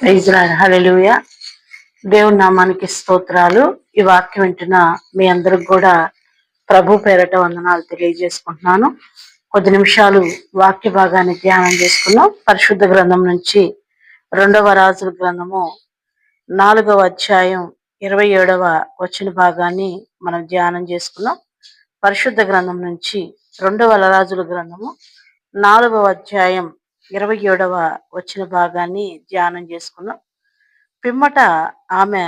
Hallelujah దేవుని నామానికి స్తోత్రాలు. ఈ వాక్యం వింటున్న మీ అందరికి కూడా ప్రభు పేరట వందనాలు తెలియజేసుకుంటున్నాను. కొద్ది నిమిషాలు వాక్య భాగాన్ని ధ్యానం చేసుకున్నాం పరిశుద్ధ గ్రంథం నుంచి రెండవ రాజుల గ్రంథము నాలుగవ అధ్యాయం ఇరవై ఏడవ వచ్చిన భాగాన్ని మనం ధ్యానం చేసుకున్నాం పరిశుద్ధ గ్రంథం నుంచి రెండవ రాజుల గ్రంథము నాలుగవ అధ్యాయం ఇరవై ఏడవ వచ్చిన భాగాన్ని ధ్యానం చేసుకున్నాం. పిమ్మట ఆమె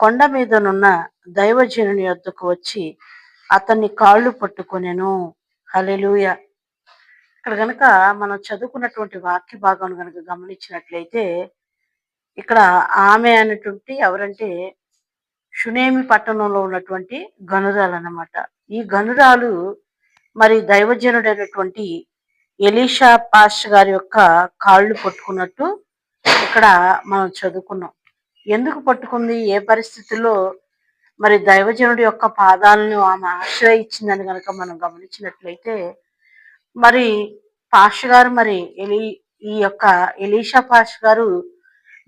కొండ మీదనున్న దైవజనుని యొద్దకు వచ్చి అతన్ని కాళ్ళు పట్టుకొనెను. హలెలుయ ఇక్కడ కనుక మనం చదువుకున్నటువంటి వాక్య భాగం కనుక గమనించినట్లయితే ఇక్కడ ఆమె అనేటువంటి ఎవరంటే షునేమి పట్టణంలో ఉన్నటువంటి గనురాలు అన్నమాట. ఈ గనురాలు మరి దైవజనుడైనటువంటి ఎలీషా పాష్ గారి యొక్క కాళ్ళు పట్టుకున్నట్టు ఇక్కడ మనం చదువుకున్నాం. ఎందుకు పట్టుకుంది? ఏ పరిస్థితుల్లో? మరి దైవజనుడి యొక్క పాదాలను ఆమె ఆశ్రయించిందని కనుక మనం గమనించినట్లయితే మరి పాష గారు మరి ఎలి ఈ యొక్క ఎలీషా పాష గారు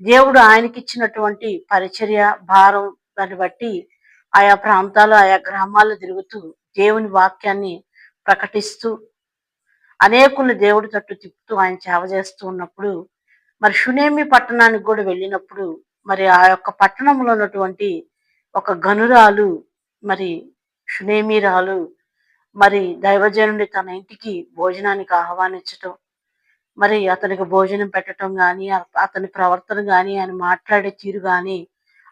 దేవుడు ఆయనకి ఇచ్చినటువంటి పరిచర్య భారం దాన్ని బట్టి ఆయా ప్రాంతాలు ఆయా గ్రామాల్లో తిరుగుతూ దేవుని వాక్యాన్ని ప్రకటిస్తూ అనేకులు దేవుడి తట్టు తిప్పుతూ ఆయన సేవ చేస్తూ ఉన్నప్పుడు మరి షునేమి పట్టణానికి కూడా వెళ్ళినప్పుడు మరి ఆ యొక్క పట్టణంలో ఉన్నటువంటి ఒక గనురాలు మరి షునేమిరాలు మరి దైవజనుడి తన ఇంటికి భోజనానికి ఆహ్వానించటం మరి అతనికి భోజనం పెట్టడం కానీ అతని ప్రవర్తన కానీ ఆయన మాట్లాడే తీరు కానీ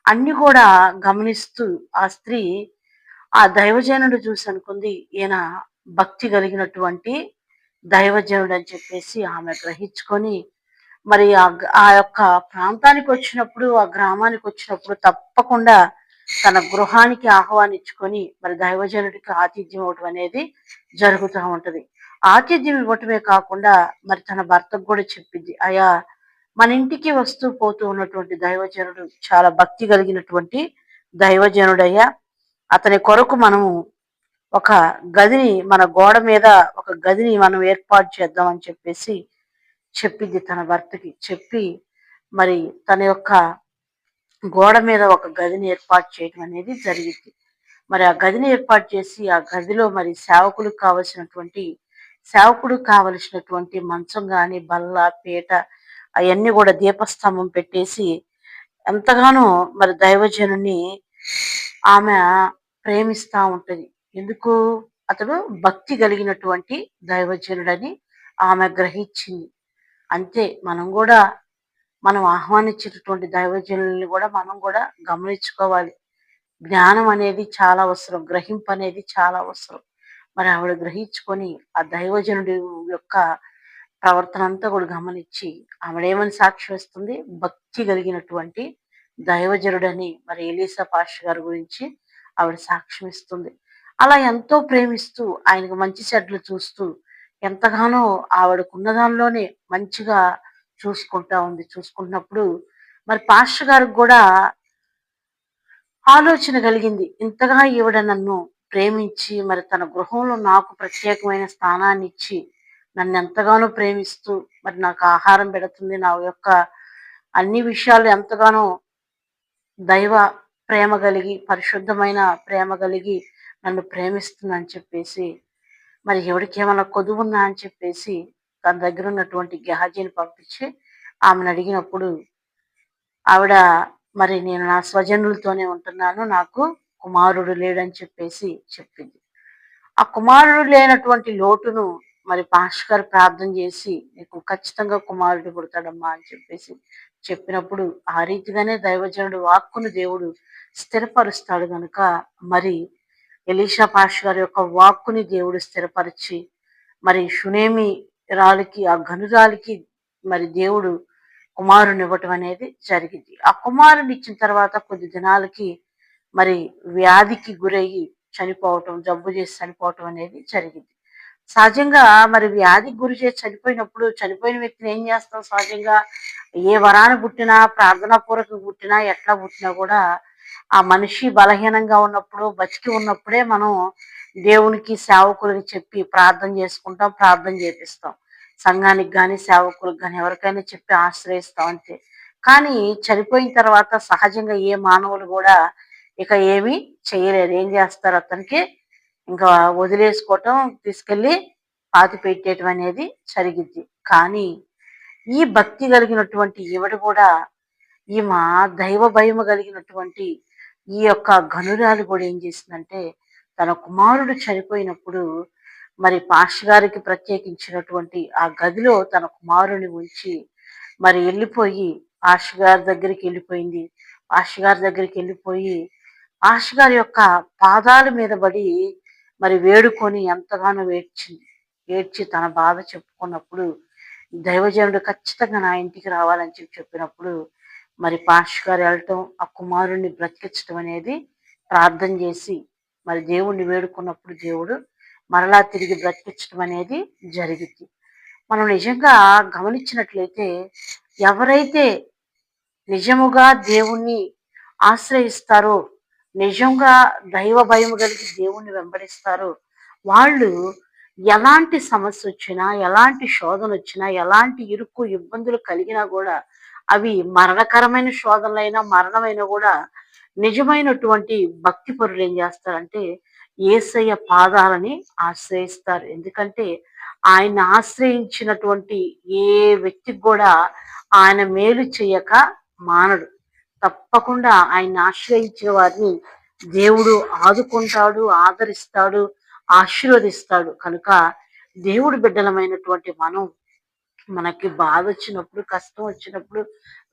అన్ని కూడా గమనిస్తూ ఆ స్త్రీ ఆ దైవజనుడు చూసి అనుకుంది ఈయన భక్తి కలిగినటువంటి దైవజనుడు అని చెప్పేసి ఆమె గ్రహించుకొని మరి ఆ యొక్క ప్రాంతానికి వచ్చినప్పుడు ఆ గ్రామానికి వచ్చినప్పుడు తప్పకుండా తన గృహానికి ఆహ్వానించుకొని మరి దైవజనుడికి ఆతిథ్యం ఇవ్వటం అనేది జరుగుతూ ఉంటుంది. ఆతిథ్యం ఇవ్వటమే కాకుండా మరి తన భర్తకు కూడా చెప్పింది అయా మన ఇంటికి వస్తూ పోతూ ఉన్నటువంటి దైవజనుడు చాలా భక్తి కలిగినటువంటి దైవజనుడయ్యా. అతని కొరకు మనము ఒక గదిని మన గోడ మీద ఒక గదిని మనం ఏర్పాటు చేద్దాం అని చెప్పేసి చెప్పింది తన భర్తకి. చెప్పి మరి తన యొక్క గోడ మీద ఒక గదిని ఏర్పాటు చేయడం అనేది జరిగింది. మరి ఆ గదిని ఏర్పాటు చేసి ఆ గదిలో మరి సేవకులకు కావలసినటువంటి సేవకుడు కావలసినటువంటి మంచం కానీ బల్ల పీట అవన్నీ కూడా దీపస్తంభం పెట్టేసి ఎంతగానో మరి దైవజనుని ఆమె ప్రేమిస్తూ ఉంటుంది. ఎందుకు? అతడు భక్తి కలిగినటువంటి దైవజనుడని ఆమె గ్రహించింది. అంతే మనం కూడా మనం ఆహ్వానించేటటువంటి దైవజనుల్ని కూడా మనం కూడా గమనించుకోవాలి. జ్ఞానం అనేది చాలా అవసరం గ్రహింపు అనేది చాలా అవసరం. మరి ఆవిడ గ్రహించుకొని ఆ దైవజనుడి యొక్క ప్రవర్తన అంతా కూడా గమనించి ఆవిడేమని సాక్ష్యం ఇస్తుంది? భక్తి కలిగినటువంటి దైవజనుడని మరి ఎలీసా పాష గారి గురించి ఆవిడ సాక్ష్యం ఇస్తుంది. అలా ఎంతో ప్రేమిస్తూ ఆయనకు మంచి చెడ్లు చూస్తూ ఎంతగానో ఆవిడకున్న దానిలోనే మంచిగా చూసుకుంటా ఉంది. చూసుకుంటున్నప్పుడు మరి పాస్టర్ గారికి కూడా ఆలోచన కలిగింది. ఇంతగా ఈవిడ నన్ను ప్రేమించి మరి తన గృహంలో నాకు ప్రత్యేకమైన స్థానాన్ని ఇచ్చి నన్ను ఎంతగానో ప్రేమిస్తూ మరి నాకు ఆహారం పెడుతుంది నా యొక్క అన్ని విషయాలు ఎంతగానో దైవ ప్రేమ కలిగి పరిశుద్ధమైన ప్రేమ కలిగి నన్ను ప్రేమిస్తుందని చెప్పేసి మరి ఎవరికి ఏమైనా కొదువున్నా అని చెప్పేసి తన దగ్గర ఉన్నటువంటి గెహాజీని పంపించి ఆమెను అడిగినప్పుడు ఆవిడ మరి నేను నా స్వజనులతోనే ఉంటున్నాను నాకు కుమారుడు లేడని చెప్పేసి చెప్పింది. ఆ కుమారుడు లేనటువంటి లోటును మరి పాష్కర్ ప్రార్థన చేసి నీకు ఖచ్చితంగా కుమారుడు పుడతాడమ్మా అని చెప్పేసి చెప్పినప్పుడు ఆ రీతిగానే దైవజనుడు వాక్కును దేవుడు స్థిరపరుస్తాడు కనుక మరి ఎలీషా పాష్ గారి యొక్క వాక్కుని దేవుడు స్థిరపరిచి మరి షునేమి రాలికి ఆ గనురాలికి మరి దేవుడు కుమారుని ఇవ్వటం అనేది జరిగింది. ఆ కుమారుని ఇచ్చిన తర్వాత కొద్ది దినాలకి మరి వ్యాధికి గురయ్యి చనిపోవటం జబ్బు చేసి చనిపోవటం అనేది జరిగింది. సహజంగా మరి వ్యాధికి గురి చేసి చనిపోయినప్పుడు చనిపోయిన వ్యక్తిని ఏం చేస్తాం సహజంగా? ఏ వరాన పుట్టినా ప్రార్థనాపూర్వక పుట్టినా ఎట్లా పుట్టినా కూడా ఆ మనిషి బలహీనంగా ఉన్నప్పుడు బతికి ఉన్నప్పుడే మనం దేవునికి సేవకులకి చెప్పి ప్రార్థన చేసుకుంటాం ప్రార్థన చేపిస్తాం. సంఘానికి కానీ సేవకులకు కానీ ఎవరికైనా చెప్పి ఆశ్రయిస్తాం అంతే. కానీ చనిపోయిన తర్వాత సహజంగా ఏ మానవులు కూడా ఇక ఏమీ చేయలేరు. ఏం చేస్తారు అతనికి? ఇంకా వదిలేసుకోవటం తీసుకెళ్ళి పాతి పెట్టేయటం అనేది జరిగింది కానీ ఈ భక్తి కలిగినటువంటి ఈవిడ కూడా ఈమె దైవ భయము కలిగినటువంటి ఈ యొక్క గనురాలు కూడా ఏం చేసిందంటే తన కుమారుడు చనిపోయినప్పుడు మరి పాష గారికి ప్రత్యేకించినటువంటి ఆ గదిలో తన కుమారుని ఉంచి మరి వెళ్ళిపోయి పాష గారి దగ్గరికి వెళ్ళిపోయింది. పాష గారి దగ్గరికి వెళ్ళిపోయి పాష గారి యొక్క పాదాల మీద పడి మరి వేడుకొని ఎంతగానో ఏడ్చింది. ఏడ్చి తన బాధ చెప్పుకున్నప్పుడు దైవజనుడు ఖచ్చితంగా నా ఇంటికి రావాలని చెప్పి చెప్పినప్పుడు మరి పాష్ గారు వెళ్ళటం ఆ కుమారుణ్ణి బ్రతికించడం అనేది ప్రార్థన చేసి మరి దేవుణ్ణి వేడుకున్నప్పుడు దేవుడు మరలా తిరిగి బ్రతికించడం అనేది జరిగింది. మనం నిజంగా గమనించినట్లయితే ఎవరైతే నిజముగా దేవుణ్ణి ఆశ్రయిస్తారో నిజంగా దైవ భయం కలిగి దేవుణ్ణి వెంబడిస్తారో వాళ్ళు ఎలాంటి సమస్య వచ్చినా ఎలాంటి శోధన వచ్చినా ఎలాంటి ఇరుకు ఇబ్బందులు కలిగినా కూడా అవి మరణకరమైన శోధనలైనా మరణమైనా కూడా నిజమైనటువంటి భక్తి పరులు ఏం చేస్తారంటే ఏసయ్య పాదాలని ఆశ్రయిస్తారు. ఎందుకంటే ఆయన ఆశ్రయించినటువంటి ఏ వ్యక్తికి కూడా ఆయన మేలు చేయక మానడు. తప్పకుండా ఆయన ఆశ్రయించిన వారిని దేవుడు ఆదుకుంటాడు ఆదరిస్తాడు ఆశీర్వదిస్తాడు. కనుక దేవుడు బిడ్డలమైనటువంటి మనం మనకి బాధ వచ్చినప్పుడు కష్టం వచ్చినప్పుడు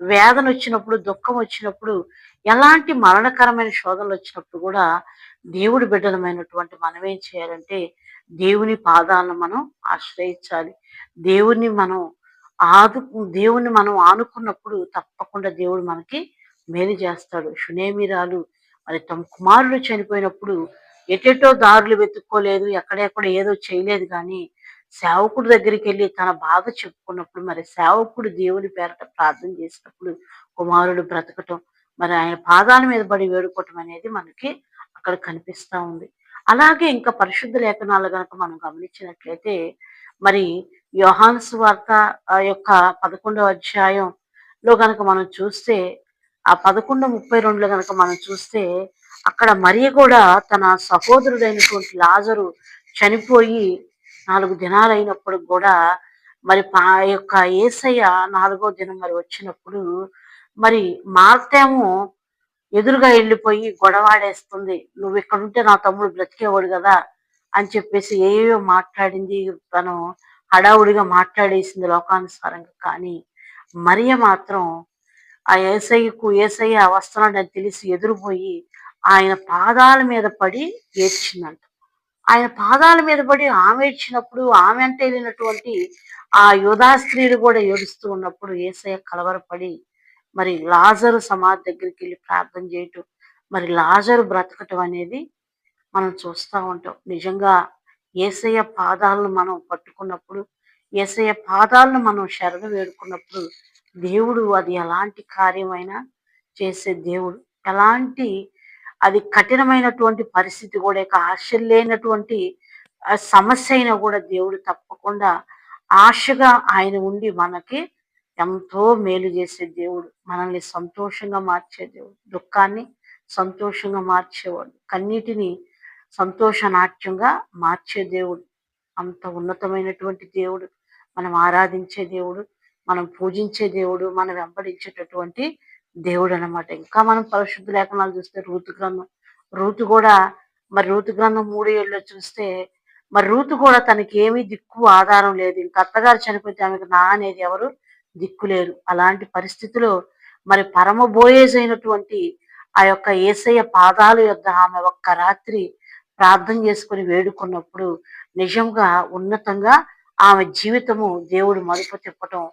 వేదన వచ్చినప్పుడు దుఃఖం వచ్చినప్పుడు ఎలాంటి మరణకరమైన శోధనలు వచ్చినప్పుడు కూడా దేవుడి బిడ్డలమైనటువంటి మనం ఏం చేయాలంటే దేవుని పాదాలను మనం ఆశ్రయించాలి. దేవుని మనం ఆదు దేవుని మనం ఆనుకున్నప్పుడు తప్పకుండా దేవుడు మనకి మేలు చేస్తాడు. షునేమిరాలు మరి తమ కుమారుడు చనిపోయినప్పుడు ఎటెటో దారులు వెతుక్కోలేదు ఎక్కడెక్కడ ఏదో చేయలేదు కానీ సేవకుడి దగ్గరికి వెళ్ళి తన బాధ చెప్పుకున్నప్పుడు మరి సేవకుడు దేవుని పేరట ప్రార్థన చేసినప్పుడు కుమారుడు బ్రతకటం మరి ఆయన పాదాల మీద పడి వేడుకోవటం అనేది మనకి అక్కడ కనిపిస్తూ ఉంది. అలాగే ఇంకా పరిశుద్ధ లేఖనాలు కనుక మనం గమనించినట్లయితే మరి యోహాన్స్ వార్త యొక్క పదకొండవ అధ్యాయంలో కనుక మనం చూస్తే ఆ పదకొండు ముప్పై రెండులో కనుక మనం చూస్తే అక్కడ మరియ కూడా తన సహోదరుడైనటువంటి లాజరు చనిపోయి నాలుగు దినాలైనప్పుడు కూడా మరి ఆ యొక్క ఏసయ్య నాలుగో దినం మరి వచ్చినప్పుడు మరి మార్తేమో ఎదురుగా వెళ్ళిపోయి గొడవాడేస్తుంది. నువ్వు ఇక్కడ ఉంటే నా తమ్ముడు బ్రతికేవాడు కదా అని చెప్పేసి ఏవో మాట్లాడింది తను హడావుడిగా మాట్లాడేసింది లోకానుసారంగా. కానీ మరియ మాత్రం ఆ ఏసయ్యకు ఏసయ్య వస్తున్నాడని తెలిసి ఎదురుపోయి ఆయన పాదాల మీద పడి ఏడ్చిందంట. ఆయన పాదాల మీద పడి ఆమె ఇచ్చినప్పుడు ఆమె అంటే వెళ్ళినటువంటి ఆ యోధా స్త్రీలు కూడా ఏడుస్తూ ఉన్నప్పుడు ఏసయ్య కలవరపడి మరి లాజరు సమాధి దగ్గరికి వెళ్ళి ప్రార్థన చేయటం మరి లాజరు బ్రతకటం అనేది మనం చూస్తూ ఉంటాం. నిజంగా ఏసయ్య పాదాలను మనం పట్టుకున్నప్పుడు ఏసయ్య పాదాలను మనం శరణ వేడుకున్నప్పుడు దేవుడు అది ఎలాంటి కార్యమైనా చేసే దేవుడు. ఎలాంటి అది కఠినమైనటువంటి పరిస్థితి కూడా ఇక ఆశ లేనటువంటి సమస్య అయినా కూడా దేవుడు తప్పకుండా ఆశగా ఆయన ఉండి మనకి ఎంతో మేలు చేసే దేవుడు. మనల్ని సంతోషంగా మార్చే దేవుడు. దుఃఖాన్ని సంతోషంగా మార్చేవాడు. కన్నీటిని సంతోష నాట్యంగా మార్చే దేవుడు. అంత ఉన్నతమైనటువంటి దేవుడు. మనం ఆరాధించే దేవుడు. మనం పూజించే దేవుడు. మనం వెంబడించేటటువంటి దేవుడు అనమాట ఇంకా మనం పరిశుద్ధ లేఖనాలు చూస్తే రూతు గ్రంథం. రూతు కూడా మరి రూతు గ్రంథం మూడు ఏళ్ళు చూస్తే మరి రూతు కూడా తనకి ఏమీ దిక్కు ఆధారం లేదు. ఇంకా అత్తగారు చనిపోతే ఆమెకు నా అనేది ఎవరు? దిక్కులేరు అలాంటి పరిస్థితిలో మరి పరమ బోయేజ్ అయినటువంటి ఆ యొక్క ఏసయ్య పాదాలు యొక్క ఆమె ఒక్క రాత్రి ప్రార్థన చేసుకుని వేడుకున్నప్పుడు నిజంగా ఉన్నతంగా ఆమె జీవితము దేవుడు మరుపు తిప్పటం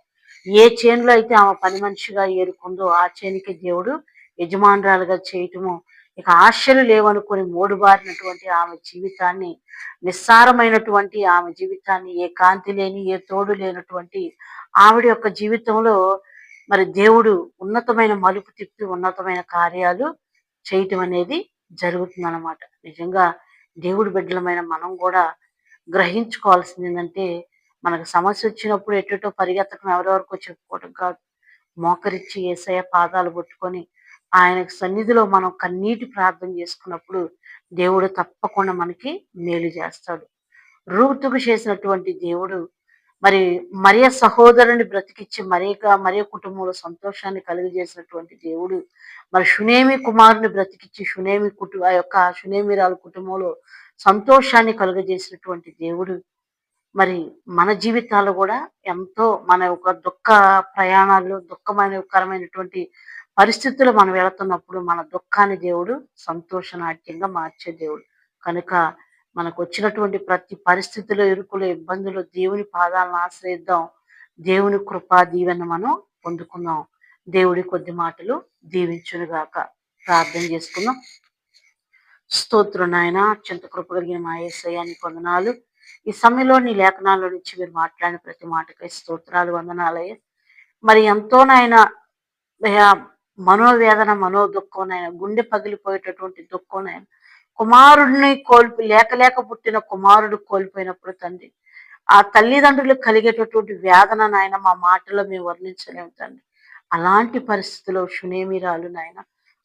ఏ చేనులో అయితే ఆమె పని మనిషిగా ఏరుకుందో ఆ చేనికి దేవుడు యజమానురాలుగా చేయటము ఇక ఆశలు లేవనుకుని మూడు బారినటువంటి ఆమె జీవితాన్ని నిస్సారమైనటువంటి ఆమె జీవితాన్ని ఏ కాంతి లేని ఏ తోడు లేనటువంటి ఆవిడ యొక్క జీవితంలో మరి దేవుడు ఉన్నతమైన మలుపు తిప్పి ఉన్నతమైన కార్యాలు చేయటం అనేది జరుగుతుంది నిజంగా దేవుడు బిడ్డలమైన మనం కూడా గ్రహించుకోవాల్సింది ఏంటంటే మనకు సమస్య వచ్చినప్పుడు ఎటుటో పరిగెత్తడం ఎవరెవరికో చెప్పుకోవడం కాదు. మోకరించి ఏసయ పాదాలు పట్టుకొని ఆయన సన్నిధిలో మనం కన్నీటి ప్రార్థన చేసుకున్నప్పుడు దేవుడు తప్పకుండా మనకి మేలు చేస్తాడు. రూతుకు చేసినటువంటి దేవుడు మరి మరియ సహోదరుని బ్రతికిచ్చి మరియక మరియ కుటుంబంలో సంతోషాన్ని కలిగజేసినటువంటి దేవుడు మరి షునేమి కుమారుని బ్రతికిచ్చి షునేమి కుటుంబ ఆ యొక్క షునేమిరాల కుటుంబంలో సంతోషాన్ని కలుగజేసినటువంటి దేవుడు. మరి మన జీవితాలు కూడా ఎంతో మన యొక్క దుఃఖ ప్రయాణాలు దుఃఖమైనకరమైనటువంటి పరిస్థితులు మనం వెళుతున్నప్పుడు మన దుఃఖాన్ని దేవుడు సంతోషనాట్యంగా మార్చే దేవుడు. కనుక మనకు వచ్చినటువంటి ప్రతి పరిస్థితిలో ఇరుకులు ఇబ్బందులు దేవుని పాదాలను ఆశ్రయిద్దాం. దేవుని కృపా దీవెన మనం పొందుకుందాం. దేవుడి కొద్ది మాటలు దీవించునుగాక ప్రార్థన చేసుకుందాం. స్తోత్రం నాయన అత్యంత కృప కలిగిన మా ఏసయానికి వందనాలు. ఈ సమయంలో నీ లేఖనాల నుంచి మీరు మాట్లాడిన ప్రతి మాటకై స్తోత్రాలు వందనాలయ్య. మరి ఎంతో నాయన మనోవేదన మనో దుఃఖం గుండె పగిలిపోయేటటువంటి దుఃఖం నాయన కుమారుడిని కోల్పి లేక లేక పుట్టిన కుమారుడు కోల్పోయినప్పుడు తండ్రి ఆ తల్లిదండ్రులు కలిగేటటువంటి వేదన నాయన మా మాటలో మేము వర్ణించలేము తండ్రి. అలాంటి పరిస్థితిలో షునేమిరాలు నాయన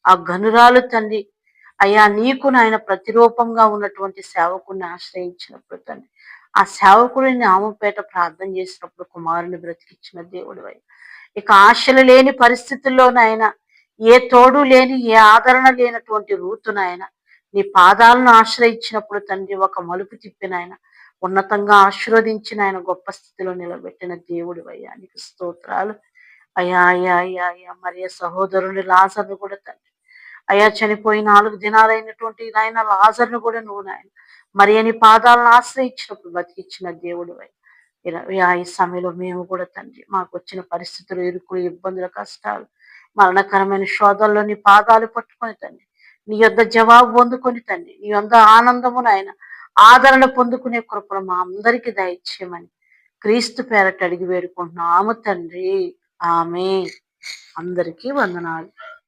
ఆ గనురాలు తండ్రి అయ్యా నీకు నాయన ప్రతిరూపంగా ఉన్నటువంటి సేవకుడిని ఆశ్రయించినప్పుడు తండ్రి ఆ సేవకుడిని నామపేట ప్రార్థన చేసినప్పుడు కుమారుని బ్రతికించిన దేవుడు ఇక ఆశలు లేని పరిస్థితుల్లోనాయన ఏ తోడు లేని ఏ ఆదరణ లేనటువంటి రూతు నాయన నీ పాదాలను ఆశ్రయించినప్పుడు తండ్రి ఒక మలుపు తిప్పిన ఆయన ఉన్నతంగా ఆశీర్వదించిన ఆయన గొప్ప స్థితిలో నిలబెట్టిన దేవుడు అయ్యా. నీకు స్తోత్రాలు. అయ్యా అయ్యా అయ్యా అయ్యా మరి సహోదరుని లాజర్ను కూడా తండ్రి అయ్యా చనిపోయి నాలుగు దినాలైనటువంటి నాయన లాజర్ను కూడా నువ్వు నాయన మరి అని పాదాలను ఆశ్రయించినప్పుడు బతికిచ్చిన దేవుడు అయ్యా. ఈ సమయంలో మేము కూడా తండ్రి మాకు వచ్చిన పరిస్థితులు ఇరుకులు ఇబ్బందులు కష్టాలు మరణకరమైన శోధనలో నీ పాదాలు పట్టుకొని తండ్రి నీ యొద్ద జవాబు పొందుకొని తండ్రి నీ యొద్ద ఆనందము నాయన ఆదరణ పొందుకునే కృపను మా అందరికీ దయచేయమని క్రీస్తు పేరట అడిగి వేడుకుంటున్నాము తండ్రి. ఆమె అందరికీ వందనాలు.